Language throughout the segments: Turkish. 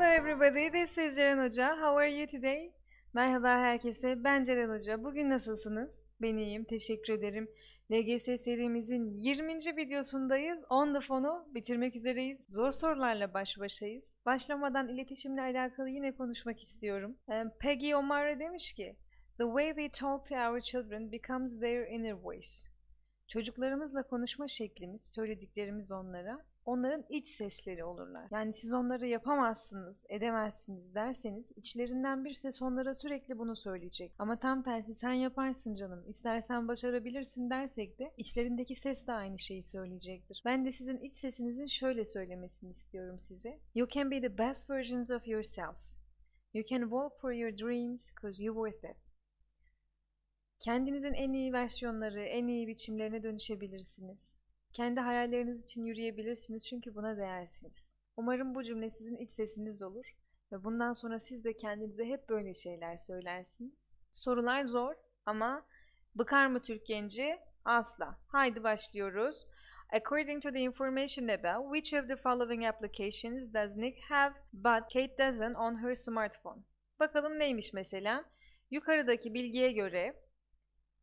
Hello everybody, this is Ceren Hoca. How are you today? Merhaba herkese, ben Ceren Hoca. Bugün nasılsınız? Ben iyiyim, teşekkür ederim. LGS serimizin 20. videosundayız. On the bitirmek üzereyiz. Zor sorularla baş başayız. Başlamadan iletişimle alakalı yine konuşmak istiyorum. Ee, Peggy O'Mara demiş ki, The way we talk to our children becomes their inner voice. Çocuklarımızla konuşma şeklimiz, söylediklerimiz onlara, onların iç sesleri olurlar. Yani siz onları yapamazsınız, edemezsiniz derseniz içlerinden bir ses onlara sürekli bunu söyleyecek. Ama tam tersi sen yaparsın canım, istersen başarabilirsin dersek de içlerindeki ses de aynı şeyi söyleyecektir. Ben de sizin iç sesinizin şöyle söylemesini istiyorum size. You can be the best versions of yourselves. You can walk for your dreams because you worth it. Kendinizin en iyi versiyonları, en iyi biçimlerine dönüşebilirsiniz. Kendi hayalleriniz için yürüyebilirsiniz çünkü buna değersiniz. Umarım bu cümle sizin iç sesiniz olur ve bundan sonra siz de kendinize hep böyle şeyler söylersiniz. Sorular zor ama bıkar mı Türk genci? Asla. Haydi başlıyoruz. According to the information above, which of the following applications does Nick have but Kate doesn't on her smartphone? Bakalım neymiş mesela? Yukarıdaki bilgiye göre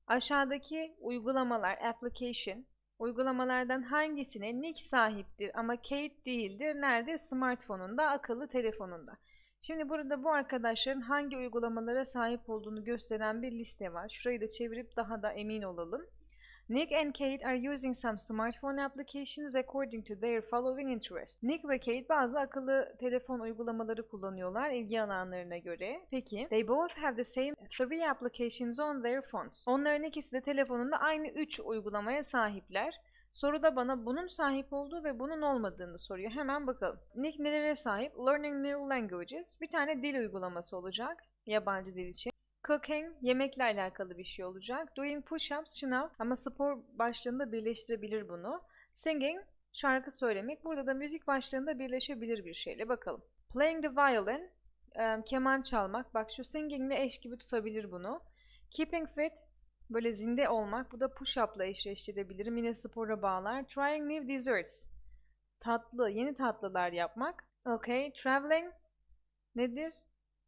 Aşağıdaki uygulamalar, application, uygulamalardan hangisine Nick sahiptir ama Kate değildir? Nerede? Smartphone'unda, akıllı telefonunda. Şimdi burada bu arkadaşların hangi uygulamalara sahip olduğunu gösteren bir liste var. Şurayı da çevirip daha da emin olalım. Nick and Kate are using some smartphone applications according to their following interests. Nick ve Kate bazı akıllı telefon uygulamaları kullanıyorlar ilgi alanlarına göre. Peki, they both have the same three applications on their phones. Onların ikisi de telefonunda aynı 3 uygulamaya sahipler. Soruda bana bunun sahip olduğu ve bunun olmadığını soruyor. Hemen bakalım. Nick nelere sahip? Learning new languages. Bir tane dil uygulaması olacak. Yabancı dil için. Cooking, yemekle alakalı bir şey olacak. Doing push-ups, şınav ama spor başlığında birleştirebilir bunu. Singing, şarkı söylemek. Burada da müzik başlığında birleşebilir bir şeyle. Bakalım. Playing the violin, keman çalmak. Bak şu singingle eş gibi tutabilir bunu. Keeping fit, böyle zinde olmak. Bu da push-up'la eşleştirebilirim. Yine spora bağlar. Trying new desserts, tatlı, yeni tatlılar yapmak. Okay, traveling, nedir?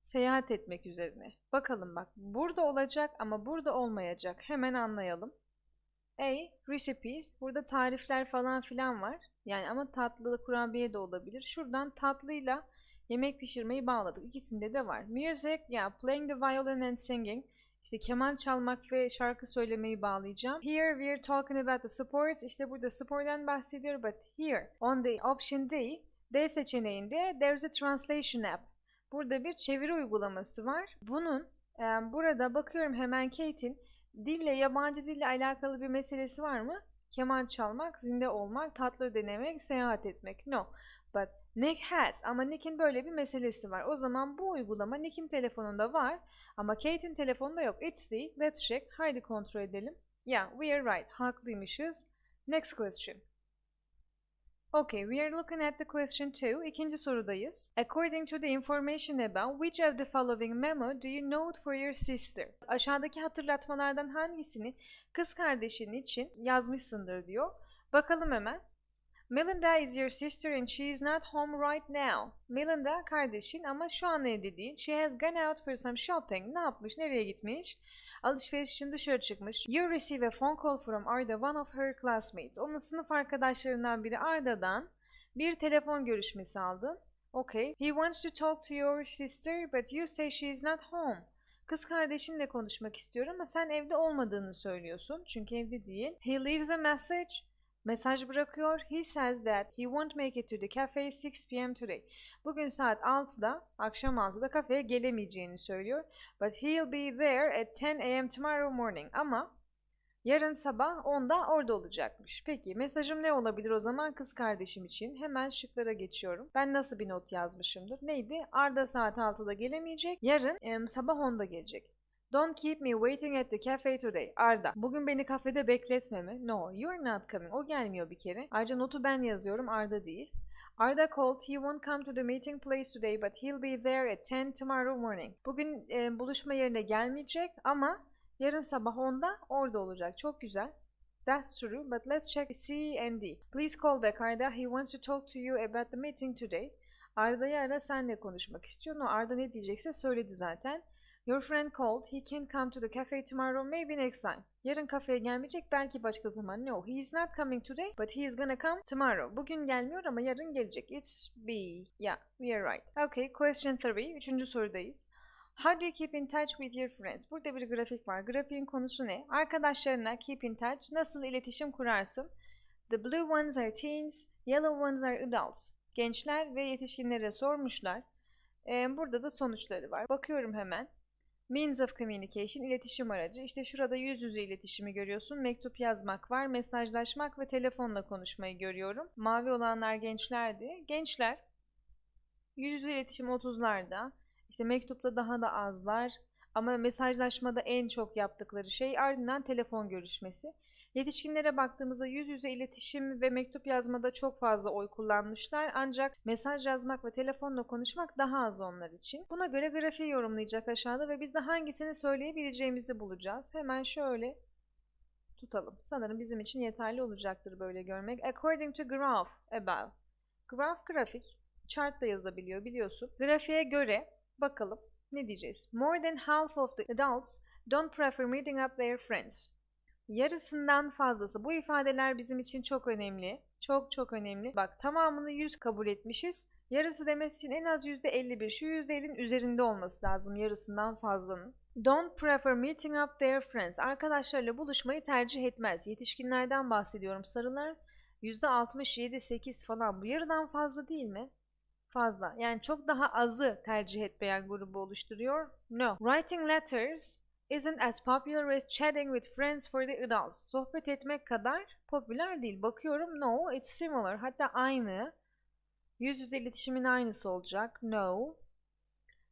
Seyahat etmek üzerine. Bakalım bak burada olacak ama burada olmayacak. Hemen anlayalım. A. Recipes. Burada tarifler falan filan var. Yani ama tatlı kurabiye de olabilir. Şuradan tatlıyla yemek pişirmeyi bağladık. İkisinde de var. Music. Ya playing the violin and singing. İşte keman çalmak ve şarkı söylemeyi bağlayacağım. Here we are talking about the sports. İşte burada spordan bahsediyor. But here on the option D, D seçeneğinde there's a translation app. Burada bir çeviri uygulaması var. Bunun e, burada bakıyorum hemen Kate'in dille yabancı dille alakalı bir meselesi var mı? Keman çalmak, zinde olmak, tatlı denemek, seyahat etmek. No. But Nick has. Ama Nick'in böyle bir meselesi var. O zaman bu uygulama Nick'in telefonunda var. Ama Kate'in telefonunda yok. It's the. Let's check. Haydi kontrol edelim. Yeah, we are right. Haklıymışız. Next question. Okay, we are looking at the question 2. İkinci sorudayız. According to the information above, which of the following memo do you note for your sister? Aşağıdaki hatırlatmalardan hangisini kız kardeşin için yazmışsındır diyor. Bakalım hemen. Melinda is your sister and she is not home right now. Melinda kardeşin ama şu an evde değil. She has gone out for some shopping. Ne yapmış? Nereye gitmiş? Alışveriş için dışarı çıkmış. You receive a phone call from Arda, one of her classmates. Onun sınıf arkadaşlarından biri Arda'dan bir telefon görüşmesi aldın. Okay. He wants to talk to your sister but you say she is not home. Kız kardeşinle konuşmak istiyor ama sen evde olmadığını söylüyorsun. Çünkü evde değil. He leaves a message. Mesaj bırakıyor. He says that he won't make it to the cafe 6 p.m. today. Bugün saat 6'da, akşam 6'da kafeye gelemeyeceğini söylüyor. But he'll be there at 10 a.m. tomorrow morning. Ama yarın sabah 10'da orada olacakmış. Peki mesajım ne olabilir o zaman kız kardeşim için? Hemen şıklara geçiyorum. Ben nasıl bir not yazmışımdır? Neydi? Arda saat 6'da gelemeyecek. Yarın em, sabah 10'da gelecek. Don't keep me waiting at the cafe today. Arda. Bugün beni kafede bekletme mi? No, you're not coming. O gelmiyor bir kere. Ayrıca notu ben yazıyorum. Arda değil. Arda called. He won't come to the meeting place today but he'll be there at 10 tomorrow morning. Bugün e, buluşma yerine gelmeyecek ama yarın sabah 10'da orada olacak. Çok güzel. That's true, but let's check C and D. Please call back Arda. He wants to talk to you about the meeting today. Arda'yı ara senle konuşmak istiyor. O Arda ne diyecekse söyledi zaten. Your friend called. He can't come to the cafe tomorrow. Maybe next time. Yarın kafeye gelmeyecek. Belki başka zaman. No, he is not coming today. But he is gonna come tomorrow. Bugün gelmiyor ama yarın gelecek. It's B. Yeah, we are right. Okay, question 3. Üçüncü sorudayız. How do you keep in touch with your friends? Burada bir grafik var. Grafiğin konusu ne? Arkadaşlarına keep in touch. Nasıl iletişim kurarsın? The blue ones are teens, yellow ones are adults. Gençler ve yetişkinlere sormuşlar. Ee, burada da sonuçları var. Bakıyorum hemen. Means of communication, iletişim aracı. İşte şurada yüz yüze iletişimi görüyorsun. Mektup yazmak var, mesajlaşmak ve telefonla konuşmayı görüyorum. Mavi olanlar gençlerdi. Gençler yüz yüze iletişim 30'larda. İşte mektupta daha da azlar. Ama mesajlaşmada en çok yaptıkları şey ardından telefon görüşmesi. Yetişkinlere baktığımızda yüz yüze iletişim ve mektup yazmada çok fazla oy kullanmışlar. Ancak mesaj yazmak ve telefonla konuşmak daha az onlar için. Buna göre grafiği yorumlayacak aşağıda ve biz de hangisini söyleyebileceğimizi bulacağız. Hemen şöyle tutalım. Sanırım bizim için yeterli olacaktır böyle görmek. According to graph above. Graph grafik. Chart da yazabiliyor biliyorsun. Grafiğe göre bakalım ne diyeceğiz? More than half of the adults don't prefer meeting up their friends. Yarısından fazlası. Bu ifadeler bizim için çok önemli. Çok çok önemli. Bak tamamını 100 kabul etmişiz. Yarısı demesi için en az %51. Şu %50'nin üzerinde olması lazım yarısından fazlanın. Don't prefer meeting up their friends. Arkadaşlarla buluşmayı tercih etmez. Yetişkinlerden bahsediyorum sarılar. %67, 8 falan. Bu yarıdan fazla değil mi? Fazla. Yani çok daha azı tercih etmeyen grubu oluşturuyor. No. Writing letters isn't as popular as chatting with friends for the adults. Sohbet etmek kadar popüler değil. Bakıyorum no, it's similar. Hatta aynı. Yüz yüze iletişimin aynısı olacak. No.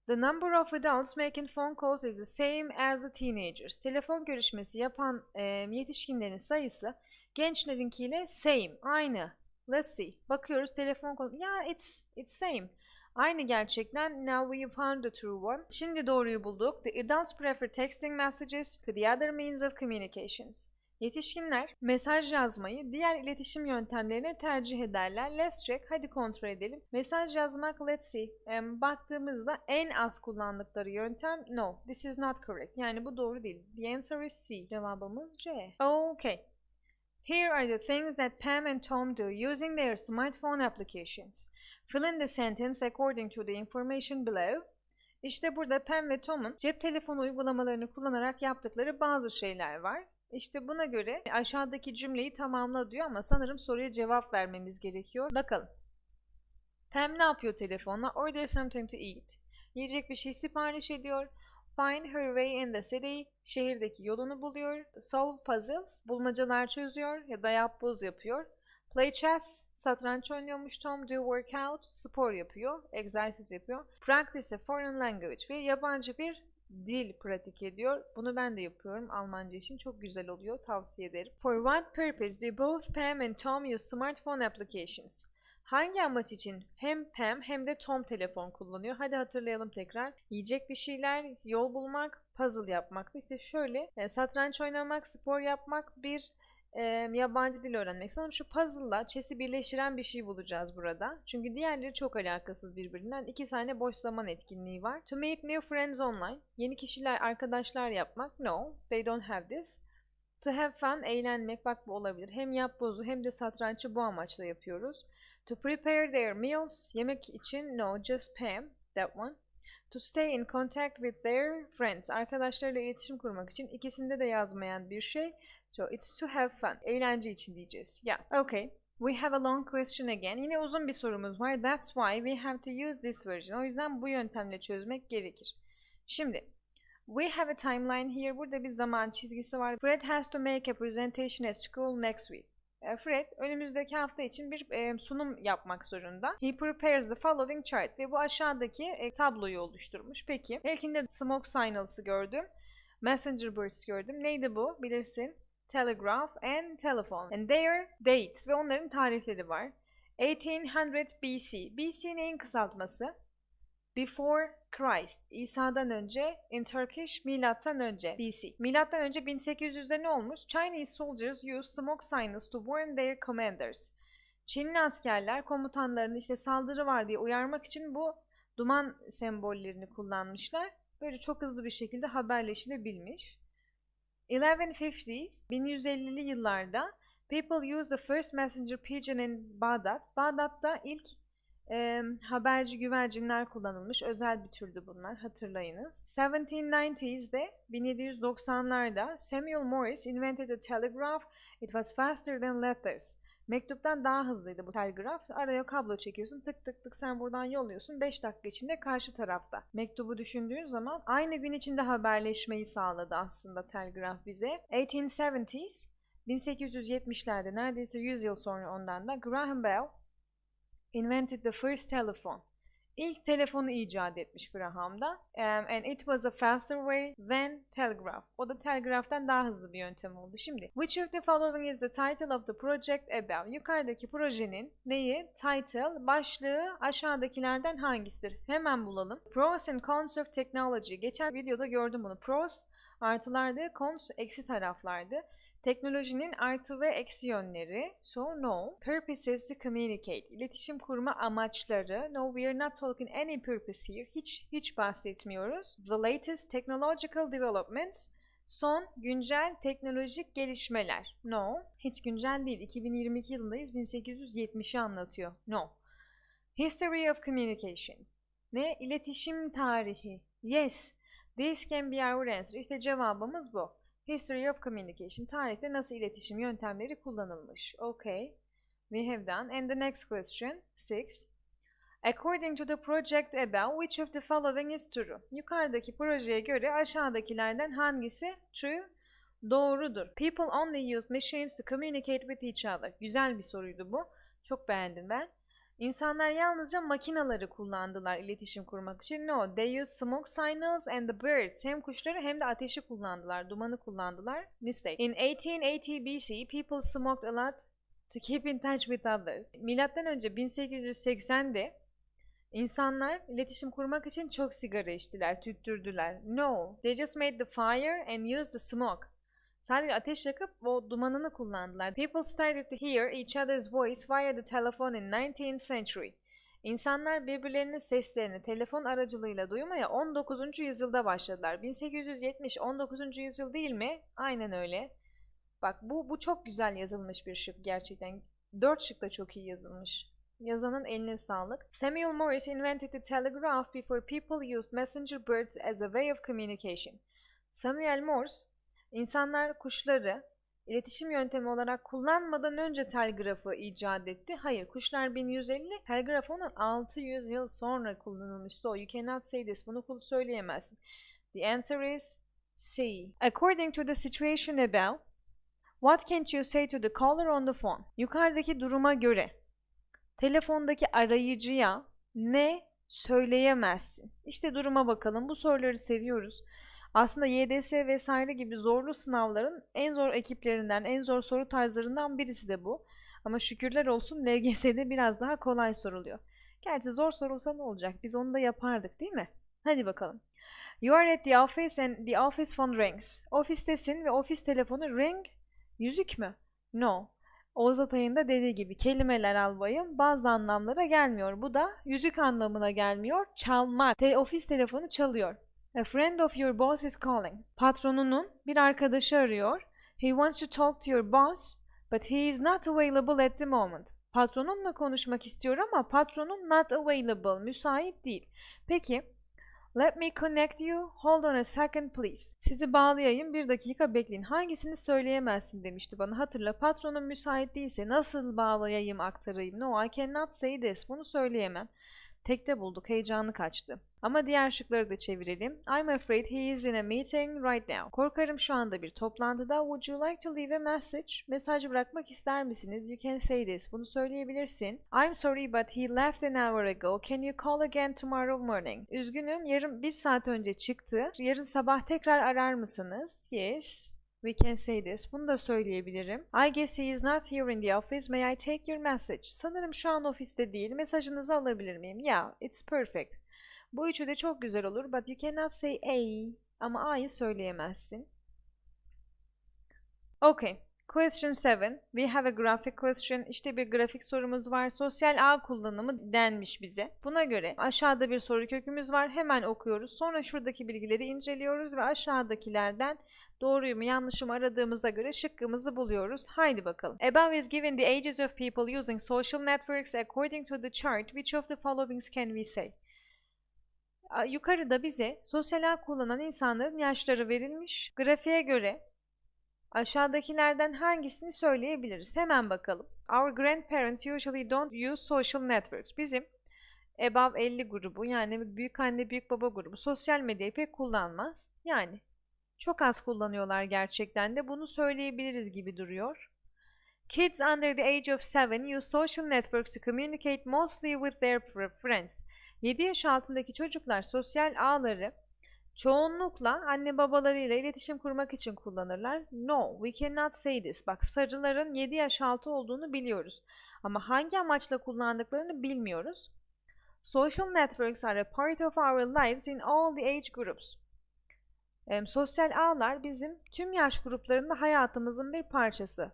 The number of adults making phone calls is the same as the teenagers. Telefon görüşmesi yapan e, yetişkinlerin sayısı gençlerinkiyle same, aynı. Let's see. Bakıyoruz telefon konu. Yeah, it's it's same. Aynı gerçekten. Now we found the true one. Şimdi doğruyu bulduk. The adults prefer texting messages to the other means of communications. Yetişkinler mesaj yazmayı diğer iletişim yöntemlerine tercih ederler. Let's check. Hadi kontrol edelim. Mesaj yazmak let's see. Um, baktığımızda en az kullandıkları yöntem no. This is not correct. Yani bu doğru değil. The answer is C. Cevabımız C. Okay. Here are the things that Pam and Tom do using their smartphone applications. Fill in the sentence according to the information below. İşte burada Pam ve Tom'un cep telefonu uygulamalarını kullanarak yaptıkları bazı şeyler var. İşte buna göre aşağıdaki cümleyi tamamla diyor ama sanırım soruya cevap vermemiz gerekiyor. Bakalım. Pam ne yapıyor telefonla? Order something to eat. Yiyecek bir şey sipariş ediyor. Find her way in the city. Şehirdeki yolunu buluyor. Solve puzzles. Bulmacalar çözüyor ya da yapboz yapıyor. Play chess. Satranç oynuyormuş Tom. Do workout. Spor yapıyor. Egzersiz yapıyor. Practice a foreign language. Ve yabancı bir dil pratik ediyor. Bunu ben de yapıyorum. Almanca için çok güzel oluyor. Tavsiye ederim. For what purpose do both Pam and Tom use smartphone applications? Hangi amaç için hem Pam hem de Tom telefon kullanıyor? Hadi hatırlayalım tekrar. Yiyecek bir şeyler, yol bulmak, puzzle yapmaktı. İşte şöyle e, satranç oynamak, spor yapmak, bir e, yabancı dil öğrenmek. Sanırım şu puzzle'la chess'i birleştiren bir şey bulacağız burada. Çünkü diğerleri çok alakasız birbirinden. İki tane boş zaman etkinliği var. To meet new friends online. Yeni kişiler, arkadaşlar yapmak. No, they don't have this. To have fun, eğlenmek. Bak bu olabilir. Hem yapbozu hem de satrançı bu amaçla yapıyoruz. To prepare their meals, yemek için no, just Pam, that one. To stay in contact with their friends, arkadaşlarıyla iletişim kurmak için ikisinde de yazmayan bir şey. So it's to have fun, eğlence için diyeceğiz. Yeah, okay. We have a long question again. Yine uzun bir sorumuz var. That's why we have to use this version. O yüzden bu yöntemle çözmek gerekir. Şimdi We have a timeline here. Burada bir zaman çizgisi var. Fred has to make a presentation at school next week. E, Fred önümüzdeki hafta için bir e, sunum yapmak zorunda. He prepares the following chart ve bu aşağıdaki e, tabloyu oluşturmuş. Peki ilkinde smoke signals'ı gördüm. Messenger birds gördüm. Neydi bu? Bilirsin. Telegraph and telephone. And their dates ve onların tarihleri var. 1800 BC. BC neyin kısaltması? Before Christ. İsa'dan önce in Turkish milattan önce BC. Milattan önce 1800'de ne olmuş? Chinese soldiers used smoke signals to warn their commanders. Çinli askerler komutanlarını işte saldırı var diye uyarmak için bu duman sembollerini kullanmışlar. Böyle çok hızlı bir şekilde haberleşilebilmiş. 1150s, 1150'li yıllarda people used the first messenger pigeon in Bağdat. Bağdat'ta ilk e, haberci güvercinler kullanılmış. Özel bir türdü bunlar hatırlayınız. 1790's'de 1790'larda Samuel Morse invented a telegraph. It was faster than letters. Mektuptan daha hızlıydı bu telgraf. Araya kablo çekiyorsun tık tık tık sen buradan yolluyorsun 5 dakika içinde karşı tarafta. Mektubu düşündüğün zaman aynı gün içinde haberleşmeyi sağladı aslında telgraf bize. 1870s 1870'lerde neredeyse 100 yıl sonra ondan da Graham Bell invented the first telephone. İlk telefonu icat etmiş Graham'da. Um, and it was a faster way than telegraph. O da telgraftan daha hızlı bir yöntem oldu. Şimdi, which of the following is the title of the project above? Yukarıdaki projenin neyi? Title, başlığı aşağıdakilerden hangisidir? Hemen bulalım. Pros and cons of technology. Geçen videoda gördüm bunu. Pros artılardı, cons eksi taraflardı. Teknolojinin artı ve eksi yönleri. So no. Purposes to communicate. İletişim kurma amaçları. No, we are not talking any purpose here. Hiç hiç bahsetmiyoruz. The latest technological developments. Son güncel teknolojik gelişmeler. No. Hiç güncel değil. 2022 yılındayız. 1870'i anlatıyor. No. History of communication. Ne? İletişim tarihi. Yes. This can be our answer. İşte cevabımız bu. History of Communication. Tarihte nasıl iletişim yöntemleri kullanılmış. Okay. We have done. And the next question, 6. According to the project above, which of the following is true? Yukarıdaki projeye göre aşağıdakilerden hangisi true? Doğrudur. People only use machines to communicate with each other. Güzel bir soruydu bu. Çok beğendim ben. İnsanlar yalnızca makinaları kullandılar iletişim kurmak için. No, they used smoke signals and the birds. Hem kuşları hem de ateşi kullandılar, dumanı kullandılar. Mistake. In 1880 BC, people smoked a lot to keep in touch with others. Milattan önce 1880'de insanlar iletişim kurmak için çok sigara içtiler, tüttürdüler. No, they just made the fire and used the smoke. Sadece ateş yakıp o dumanını kullandılar. People started to hear each other's voice via the telephone in 19th century. İnsanlar birbirlerinin seslerini telefon aracılığıyla duymaya 19. yüzyılda başladılar. 1870 19. yüzyıl değil mi? Aynen öyle. Bak bu bu çok güzel yazılmış bir şık gerçekten. Dört şık da çok iyi yazılmış. Yazanın eline sağlık. Samuel Morse invented the telegraph before people used messenger birds as a way of communication. Samuel Morse İnsanlar kuşları iletişim yöntemi olarak kullanmadan önce telgrafı icat etti. Hayır, kuşlar 1150, telgraf onun 600 yıl sonra kullanılmış. So you cannot say this. Bunu söyleyemezsin. The answer is C. According to the situation above, what can't you say to the caller on the phone? Yukarıdaki duruma göre telefondaki arayıcıya ne söyleyemezsin? İşte duruma bakalım. Bu soruları seviyoruz. Aslında YDS vesaire gibi zorlu sınavların en zor ekiplerinden, en zor soru tarzlarından birisi de bu. Ama şükürler olsun LGS'de biraz daha kolay soruluyor. Gerçi zor sorulsa ne olacak? Biz onu da yapardık değil mi? Hadi bakalım. You are at the office and the office phone rings. Ofistesin ve ofis telefonu ring. Yüzük mü? No. Oğuz Atay'ın da dediği gibi kelimeler albayım bazı anlamlara gelmiyor. Bu da yüzük anlamına gelmiyor. Çalmak. Te ofis telefonu çalıyor. A friend of your boss is calling. Patronunun bir arkadaşı arıyor. He wants to talk to your boss, but he is not available at the moment. Patronunla konuşmak istiyor ama patronun not available, müsait değil. Peki, let me connect you, hold on a second please. Sizi bağlayayım, bir dakika bekleyin. Hangisini söyleyemezsin demişti bana. Hatırla, patronun müsait değilse nasıl bağlayayım, aktarayım? No, I cannot say this. Bunu söyleyemem. Tekte bulduk, heyecanı kaçtı. Ama diğer şıkları da çevirelim. I'm afraid he is in a meeting right now. Korkarım şu anda bir toplantıda. Would you like to leave a message? Mesaj bırakmak ister misiniz? You can say this. Bunu söyleyebilirsin. I'm sorry but he left an hour ago. Can you call again tomorrow morning? Üzgünüm, yarın bir saat önce çıktı. Yarın sabah tekrar arar mısınız? Yes. We can say this. Bunu da söyleyebilirim. I guess he is not here in the office. May I take your message? Sanırım şu an ofiste değil. Mesajınızı alabilir miyim? Yeah, it's perfect. Bu üçü de çok güzel olur. But you cannot say A. Ama A'yı söyleyemezsin. Okay. Question 7. We have a graphic question. İşte bir grafik sorumuz var. Sosyal ağ kullanımı denmiş bize. Buna göre aşağıda bir soru kökümüz var. Hemen okuyoruz. Sonra şuradaki bilgileri inceliyoruz ve aşağıdakilerden doğruyu mu yanlışı mı aradığımıza göre şıkkımızı buluyoruz. Haydi bakalım. Above is given the ages of people using social networks according to the chart. Which of the following can we say? Yukarıda bize sosyal ağ kullanan insanların yaşları verilmiş. Grafiğe göre aşağıdakilerden hangisini söyleyebiliriz? Hemen bakalım. Our grandparents usually don't use social networks. Bizim above 50 grubu yani büyük anne büyük baba grubu sosyal medyayı pek kullanmaz. Yani çok az kullanıyorlar gerçekten de bunu söyleyebiliriz gibi duruyor. Kids under the age of 7 use social networks to communicate mostly with their fr- friends. 7 yaş altındaki çocuklar sosyal ağları çoğunlukla anne babalarıyla iletişim kurmak için kullanırlar. No, we cannot say this. Bak sarıların 7 yaş altı olduğunu biliyoruz. Ama hangi amaçla kullandıklarını bilmiyoruz. Social networks are a part of our lives in all the age groups. Sosyal ağlar bizim tüm yaş gruplarında hayatımızın bir parçası.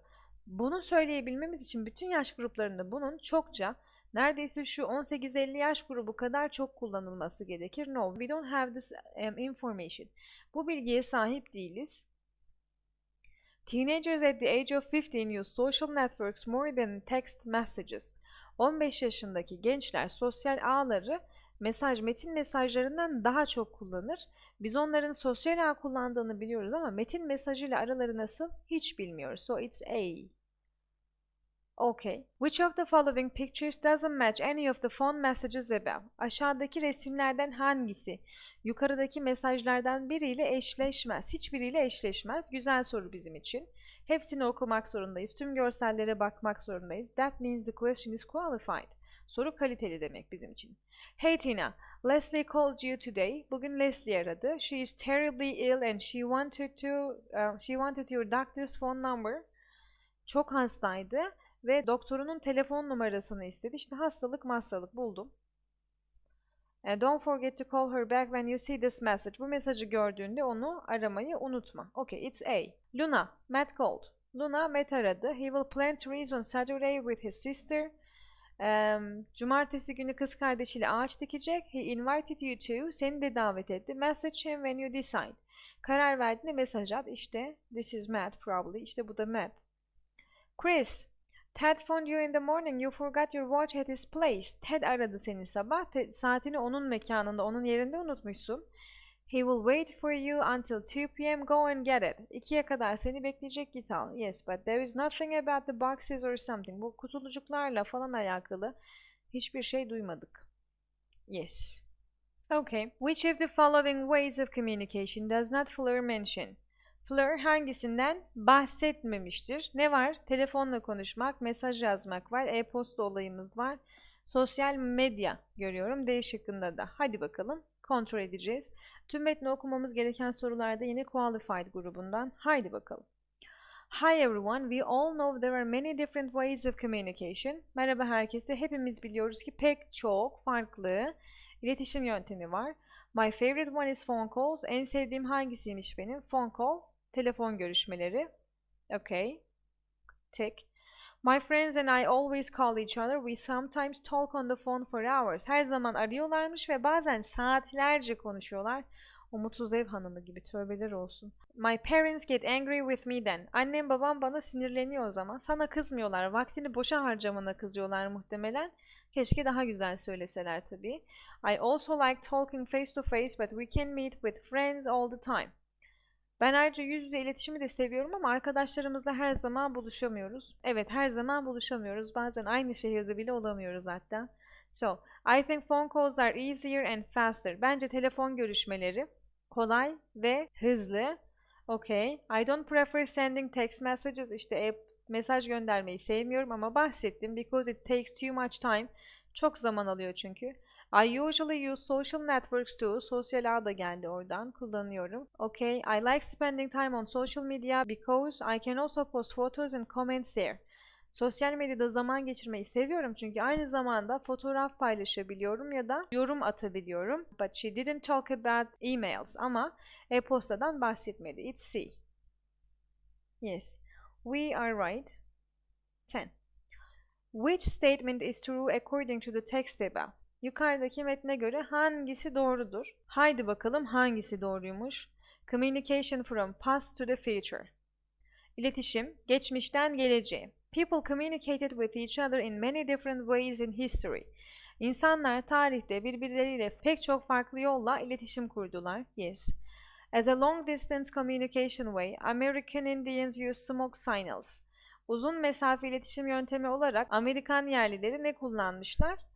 Bunu söyleyebilmemiz için bütün yaş gruplarında bunun çokça neredeyse şu 18-50 yaş grubu kadar çok kullanılması gerekir. No, we don't have this information. Bu bilgiye sahip değiliz. Teenagers at the age of 15 use social networks more than text messages. 15 yaşındaki gençler sosyal ağları mesaj metin mesajlarından daha çok kullanır. Biz onların sosyal ağ kullandığını biliyoruz ama metin mesajıyla araları nasıl hiç bilmiyoruz. So it's A. Okay. Which of the following pictures doesn't match any of the phone messages above? Aşağıdaki resimlerden hangisi yukarıdaki mesajlardan biriyle eşleşmez? Hiçbiriyle eşleşmez. Güzel soru bizim için. Hepsini okumak zorundayız. Tüm görsellere bakmak zorundayız. That means the question is qualified. Soru kaliteli demek bizim için. Hey Tina, Leslie called you today. Bugün Leslie aradı. She is terribly ill and she wanted to uh, she wanted your doctor's phone number. Çok hastaydı ve doktorunun telefon numarasını istedi. İşte hastalık hastalık buldum. And don't forget to call her back when you see this message. Bu mesajı gördüğünde onu aramayı unutma. Okay, it's A. Luna, Matt called. Luna, Matt aradı. He will plant trees on Saturday with his sister. Um, cumartesi günü kız kardeşiyle ağaç dikecek. He invited you to. Seni de davet etti. Message him when you decide. Karar verdiğinde mesaj at. İşte this is Matt probably. İşte bu da Matt. Chris, Ted phoned you in the morning. You forgot your watch at his place. Ted aradı seni sabah. Te- saatini onun mekanında, onun yerinde unutmuşsun. He will wait for you until 2 p.m. Go and get it. 2'ye kadar seni bekleyecek git al. Yes, but there is nothing about the boxes or something. Bu kutulucuklarla falan alakalı hiçbir şey duymadık. Yes. Okay. Which of the following ways of communication does not Fleur mention? Fleur hangisinden bahsetmemiştir? Ne var? Telefonla konuşmak, mesaj yazmak var, e-posta olayımız var. Sosyal medya görüyorum D şıkkında da. Hadi bakalım kontrol edeceğiz. Tüm metni okumamız gereken sorularda yine Qualified grubundan. Haydi bakalım. Hi everyone, we all know there are many different ways of communication. Merhaba herkese, hepimiz biliyoruz ki pek çok farklı iletişim yöntemi var. My favorite one is phone calls. En sevdiğim hangisiymiş benim? Phone call, telefon görüşmeleri. Okay. Tick. My friends and I always call each other. We sometimes talk on the phone for hours. Her zaman arıyorlarmış ve bazen saatlerce konuşuyorlar. O mutsuz ev hanımı gibi tövbeler olsun. My parents get angry with me then. Annem babam bana sinirleniyor o zaman. Sana kızmıyorlar. Vaktini boşa harcamana kızıyorlar muhtemelen. Keşke daha güzel söyleseler tabii. I also like talking face to face but we can meet with friends all the time. Ben ayrıca yüz yüze iletişimi de seviyorum ama arkadaşlarımızla her zaman buluşamıyoruz. Evet her zaman buluşamıyoruz. Bazen aynı şehirde bile olamıyoruz hatta. So, I think phone calls are easier and faster. Bence telefon görüşmeleri kolay ve hızlı. Okay. I don't prefer sending text messages. İşte e mesaj göndermeyi sevmiyorum ama bahsettim. Because it takes too much time. Çok zaman alıyor çünkü. I usually use social networks too. Sosyal ağ da geldi oradan. Kullanıyorum. Okay. I like spending time on social media because I can also post photos and comments there. Sosyal medyada zaman geçirmeyi seviyorum çünkü aynı zamanda fotoğraf paylaşabiliyorum ya da yorum atabiliyorum. But she didn't talk about emails ama e-postadan bahsetmedi. It's C. Yes. We are right. 10. Which statement is true according to the text above? Yukarıdaki metne göre hangisi doğrudur? Haydi bakalım hangisi doğruymuş? Communication from past to the future. İletişim, geçmişten geleceğe. People communicated with each other in many different ways in history. İnsanlar tarihte birbirleriyle pek çok farklı yolla iletişim kurdular. Yes. As a long distance communication way, American Indians use smoke signals. Uzun mesafe iletişim yöntemi olarak Amerikan yerlileri ne kullanmışlar?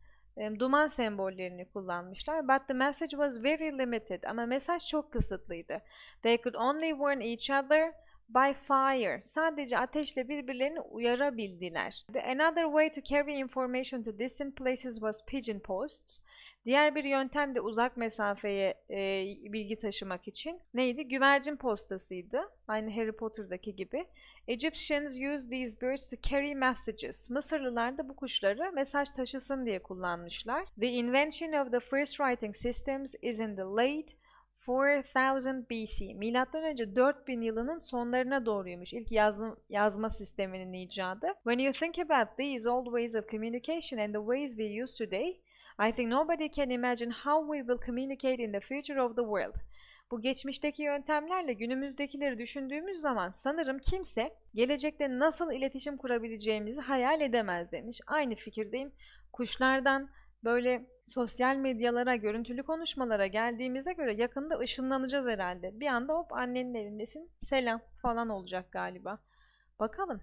Duman sembollerini kullanmışlar. But the message was very limited. Ama mesaj çok kısıtlıydı. They could only warn each other by fire. Sadece ateşle birbirlerini uyarabildiler. The another way to carry information to distant places was pigeon posts. Diğer bir yöntem de uzak mesafeye e, bilgi taşımak için neydi? Güvercin postasıydı. Aynı Harry Potter'daki gibi. Egyptians used these birds to carry messages. Mısırlılar da bu kuşları mesaj taşısın diye kullanmışlar. The invention of the first writing systems is in the late 4000 BC. Milattan önce 4000 yılının sonlarına doğruymuş ilk yazma, yazma sisteminin icadı. When you think about these old ways of communication and the ways we use today, I think nobody can imagine how we will communicate in the future of the world. Bu geçmişteki yöntemlerle günümüzdekileri düşündüğümüz zaman sanırım kimse gelecekte nasıl iletişim kurabileceğimizi hayal edemez demiş. Aynı fikirdeyim. Kuşlardan böyle sosyal medyalara, görüntülü konuşmalara geldiğimize göre yakında ışınlanacağız herhalde. Bir anda hop annenin evindesin, selam falan olacak galiba. Bakalım.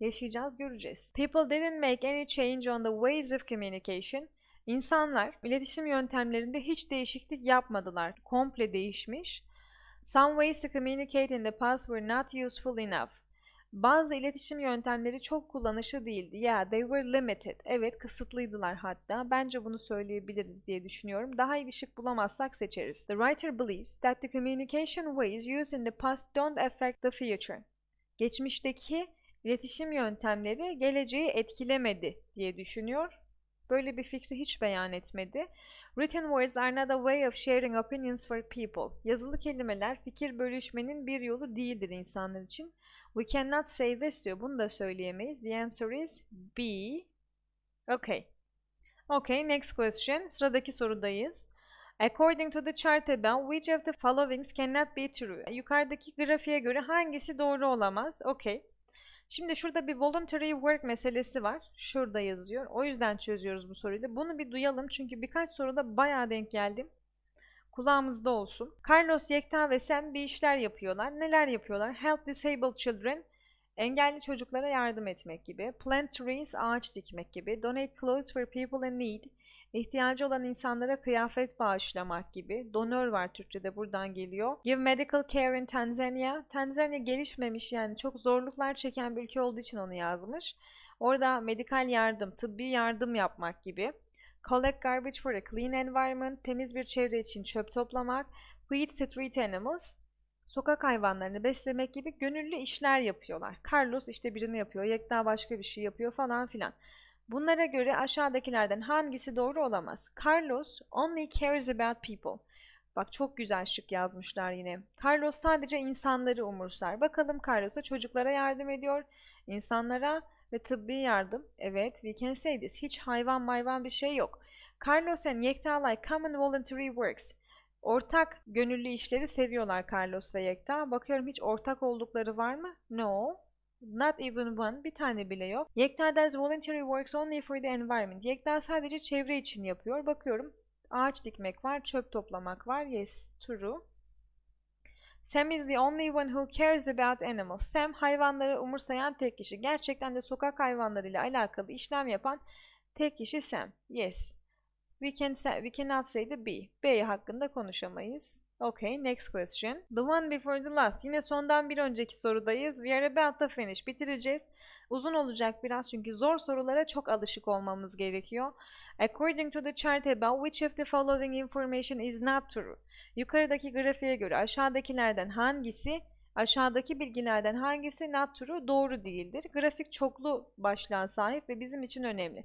Yaşayacağız, göreceğiz. People didn't make any change on the ways of communication. İnsanlar iletişim yöntemlerinde hiç değişiklik yapmadılar. Komple değişmiş. Some ways to communicate in the past were not useful enough. Bazı iletişim yöntemleri çok kullanışlı değildi. Yeah, they were limited. Evet, kısıtlıydılar hatta. Bence bunu söyleyebiliriz diye düşünüyorum. Daha iyi bir şık bulamazsak seçeriz. The writer believes that the communication ways used in the past don't affect the future. Geçmişteki iletişim yöntemleri geleceği etkilemedi diye düşünüyor. Böyle bir fikri hiç beyan etmedi. Written words are not a way of sharing opinions for people. Yazılı kelimeler fikir bölüşmenin bir yolu değildir insanlar için. We cannot say this diyor. Bunu da söyleyemeyiz. The answer is B. Okay. Okay, next question. Sıradaki sorudayız. According to the chart above, which of the followings cannot be true? Yukarıdaki grafiğe göre hangisi doğru olamaz? Okay. Şimdi şurada bir voluntary work meselesi var. Şurada yazıyor. O yüzden çözüyoruz bu soruyu da. Bunu bir duyalım çünkü birkaç soruda bayağı denk geldim. Kulağımızda olsun. Carlos, Yekta ve Sam bir işler yapıyorlar. Neler yapıyorlar? Help disabled children. Engelli çocuklara yardım etmek gibi. Plant trees, ağaç dikmek gibi. Donate clothes for people in need. İhtiyacı olan insanlara kıyafet bağışlamak gibi. Donör var Türkçe'de buradan geliyor. Give medical care in Tanzania. Tanzania gelişmemiş yani çok zorluklar çeken bir ülke olduğu için onu yazmış. Orada medikal yardım, tıbbi yardım yapmak gibi. Collect garbage for a clean environment. Temiz bir çevre için çöp toplamak. Feed street animals. Sokak hayvanlarını beslemek gibi gönüllü işler yapıyorlar. Carlos işte birini yapıyor, Yekta başka bir şey yapıyor falan filan. Bunlara göre aşağıdakilerden hangisi doğru olamaz? Carlos only cares about people. Bak çok güzel şık yazmışlar yine. Carlos sadece insanları umursar. Bakalım Carlos'a çocuklara yardım ediyor, insanlara ve tıbbi yardım. Evet, we can say this. Hiç hayvan mayvan bir şey yok. Carlos and Yekta like common voluntary works. Ortak gönüllü işleri seviyorlar Carlos ve Yekta. Bakıyorum hiç ortak oldukları var mı? No. Not even one. Bir tane bile yok. Yekta does voluntary works only for the environment. Yekta sadece çevre için yapıyor. Bakıyorum ağaç dikmek var, çöp toplamak var. Yes, true. Sam is the only one who cares about animals. Sam hayvanları umursayan tek kişi. Gerçekten de sokak hayvanlarıyla alakalı işlem yapan tek kişi Sam. Yes. We can say, we cannot say the B. B hakkında konuşamayız. Okay, next question. The one before the last. Yine sondan bir önceki sorudayız. We are about to finish. Bitireceğiz. Uzun olacak biraz çünkü zor sorulara çok alışık olmamız gerekiyor. According to the chart above, which of the following information is not true? Yukarıdaki grafiğe göre aşağıdakilerden hangisi aşağıdaki bilgilerden hangisi not true doğru değildir? Grafik çoklu başlığa sahip ve bizim için önemli.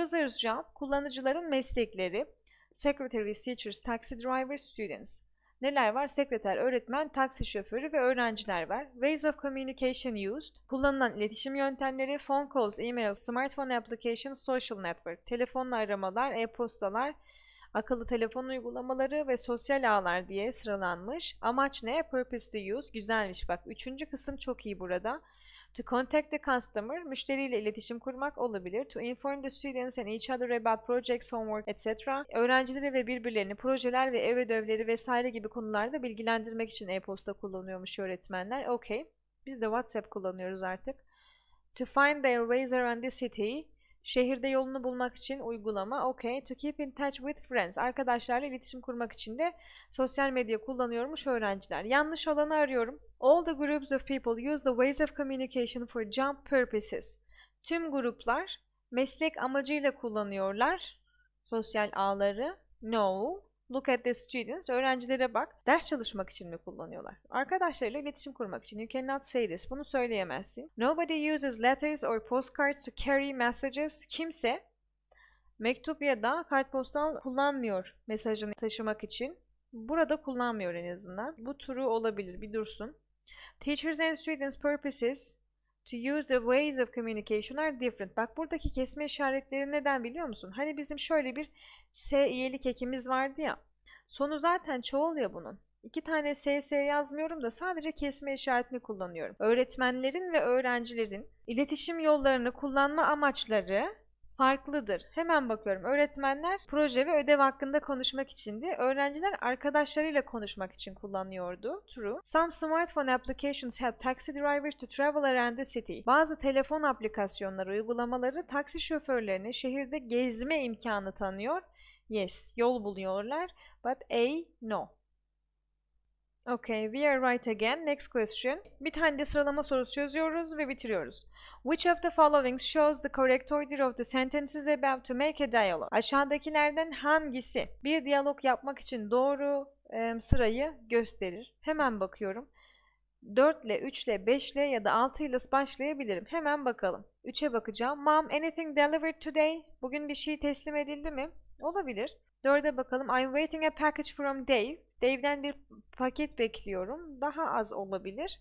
Users job kullanıcıların meslekleri. Secretaries, teachers, taxi drivers, students. Neler var? Sekreter, öğretmen, taksi şoförü ve öğrenciler var. Ways of communication used. Kullanılan iletişim yöntemleri phone calls, email, smartphone applications, social network. Telefonla aramalar, e-postalar, akıllı telefon uygulamaları ve sosyal ağlar diye sıralanmış. Amaç ne? Purpose to use. Güzelmiş bak. Üçüncü kısım çok iyi burada. To contact the customer, müşteriyle iletişim kurmak olabilir. To inform the students and each other about projects, homework, etc. Öğrencileri ve birbirlerini projeler ve ev ödevleri vesaire gibi konularda bilgilendirmek için e-posta kullanıyormuş öğretmenler. Okey. Biz de WhatsApp kullanıyoruz artık. To find their ways around the city, şehirde yolunu bulmak için uygulama. Okey. To keep in touch with friends, arkadaşlarla iletişim kurmak için de sosyal medya kullanıyormuş öğrenciler. Yanlış olanı arıyorum. All the groups of people use the ways of communication for job purposes. Tüm gruplar meslek amacıyla kullanıyorlar sosyal ağları. No. Look at the students. Öğrencilere bak. Ders çalışmak için mi kullanıyorlar? Arkadaşlarıyla iletişim kurmak için. You cannot say this. Bunu söyleyemezsin. Nobody uses letters or postcards to carry messages. Kimse mektup ya da kartpostal kullanmıyor mesajını taşımak için. Burada kullanmıyor en azından. Bu turu olabilir. Bir dursun. Teachers and students purposes to use the ways of communication are different. Bak buradaki kesme işaretleri neden biliyor musun? Hani bizim şöyle bir S iyelik ekimiz vardı ya. Sonu zaten çoğul ya bunun. İki tane SS yazmıyorum da sadece kesme işaretini kullanıyorum. Öğretmenlerin ve öğrencilerin iletişim yollarını kullanma amaçları farklıdır. Hemen bakıyorum. Öğretmenler proje ve ödev hakkında konuşmak içindi. Öğrenciler arkadaşlarıyla konuşmak için kullanıyordu. True. Some smartphone applications help taxi drivers to travel around the city. Bazı telefon aplikasyonları, uygulamaları taksi şoförlerine şehirde gezme imkanı tanıyor. Yes, yol buluyorlar. But A, no. Okay, we are right again. Next question. Bir tane de sıralama sorusu çözüyoruz ve bitiriyoruz. Which of the following shows the correct order of the sentences about to make a dialogue? Aşağıdakilerden hangisi bir diyalog yapmak için doğru e, sırayı gösterir? Hemen bakıyorum. 4 ile, 3 ile, 5 ile ya da 6 ile başlayabilirim. Hemen bakalım. 3'e bakacağım. Mom, anything delivered today? Bugün bir şey teslim edildi mi? Olabilir. 4'e bakalım. I'm waiting a package from Dave. Dave'den bir paket bekliyorum. Daha az olabilir.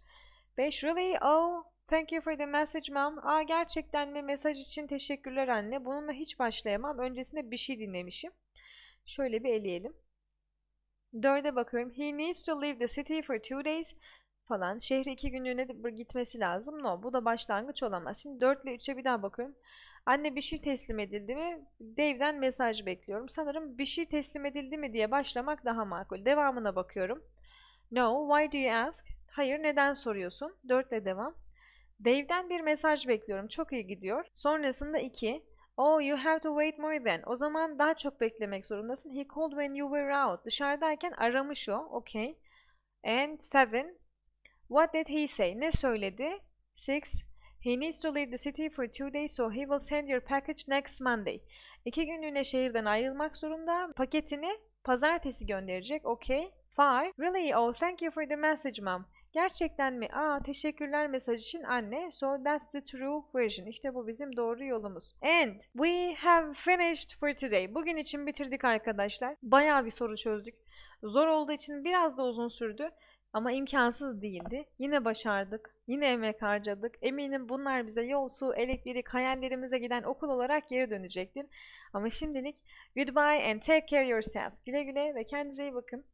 5. Really? Oh, thank you for the message mom. Aa gerçekten mi? Mesaj için teşekkürler anne. Bununla hiç başlayamam. Öncesinde bir şey dinlemişim. Şöyle bir eleyelim. 4'e bakıyorum. He needs to leave the city for two days falan. Şehre iki günlüğüne gitmesi lazım. No, bu da başlangıç olamaz. Şimdi 4 ile 3'e bir daha bakıyorum. Anne bir şey teslim edildi mi? Dave'den mesaj bekliyorum. Sanırım bir şey teslim edildi mi diye başlamak daha makul. Devamına bakıyorum. No, why do you ask? Hayır, neden soruyorsun? 4 ile devam. Dave'den bir mesaj bekliyorum. Çok iyi gidiyor. Sonrasında 2. Oh, you have to wait more than. O zaman daha çok beklemek zorundasın. He called when you were out. Dışarıdayken aramış o. Okay. And 7. What did he say? Ne söyledi? 6. He needs to leave the city for two days so he will send your package next Monday. İki günlüğüne şehirden ayrılmak zorunda. Paketini pazartesi gönderecek. Okay. 5. Really? Oh, thank you for the message, mom. Gerçekten mi? Aa, teşekkürler mesaj için anne. So that's the true version. İşte bu bizim doğru yolumuz. And we have finished for today. Bugün için bitirdik arkadaşlar. Bayağı bir soru çözdük. Zor olduğu için biraz da uzun sürdü. Ama imkansız değildi. Yine başardık. Yine emek harcadık. Eminim bunlar bize yol, su, elektrik, hayallerimize giden okul olarak geri dönecektir. Ama şimdilik goodbye and take care yourself. Güle güle ve kendinize iyi bakın.